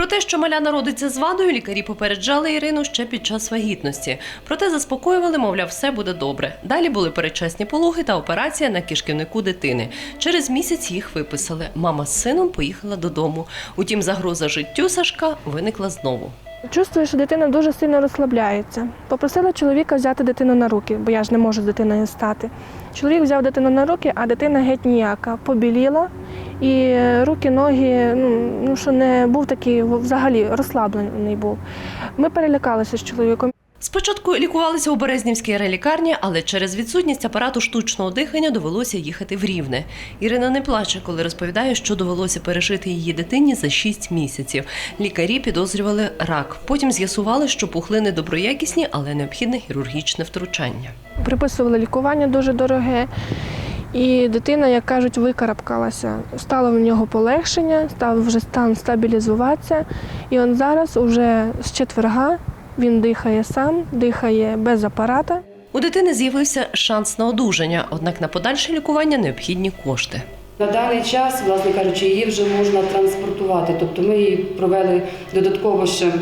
Про те, що маля народиться з вадою, лікарі попереджали Ірину ще під час вагітності. Проте заспокоювали, мовляв, все буде добре. Далі були передчасні пологи та операція на кишківнику дитини. Через місяць їх виписали. Мама з сином поїхала додому. Утім, загроза життю Сашка виникла знову. Чувствую, що дитина дуже сильно розслабляється. Попросила чоловіка взяти дитину на руки, бо я ж не можу з дитиною стати. Чоловік взяв дитину на руки, а дитина геть ніяка, побіліла, і руки, ноги, ну, ну що не був такий взагалі розслаблений був. Ми перелякалися з чоловіком. Спочатку лікувалися у Березнівській релікарні, але через відсутність апарату штучного дихання довелося їхати в Рівне. Ірина не плаче, коли розповідає, що довелося пережити її дитині за 6 місяців. Лікарі підозрювали рак. Потім з'ясували, що пухлини доброякісні, але необхідне хірургічне втручання. Приписували лікування дуже дороге. І дитина, як кажуть, викарабкалася. Стало в нього полегшення, став вже стан стабілізуватися. І он зараз, уже з четверга, він дихає сам, дихає без апарата. У дитини з'явився шанс на одужання, однак на подальше лікування необхідні кошти. На даний час, власне кажучи, її вже можна транспортувати. Тобто ми її провели додатково ще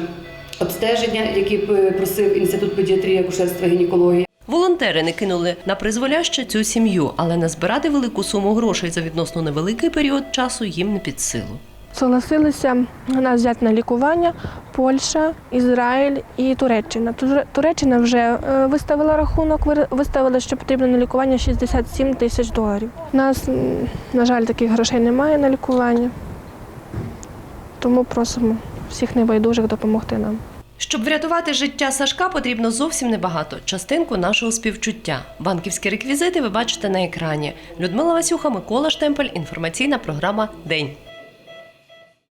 обстеження, які просив інститут педіатрії, акушерства, гінекології. Волонтери не кинули на призволяще цю сім'ю, але назбирати велику суму грошей за відносно невеликий період часу їм не під силу. Согласилися нас взяти на лікування Польща, Ізраїль і Туреччина. Туреччина вже е, виставила рахунок, виставила, що потрібно на лікування 67 тисяч доларів. У нас, на жаль, таких грошей немає на лікування, тому просимо всіх небайдужих допомогти нам. Щоб врятувати життя Сашка, потрібно зовсім небагато частинку нашого співчуття. Банківські реквізити ви бачите на екрані. Людмила Васюха, Микола Штемпель. Інформаційна програма День.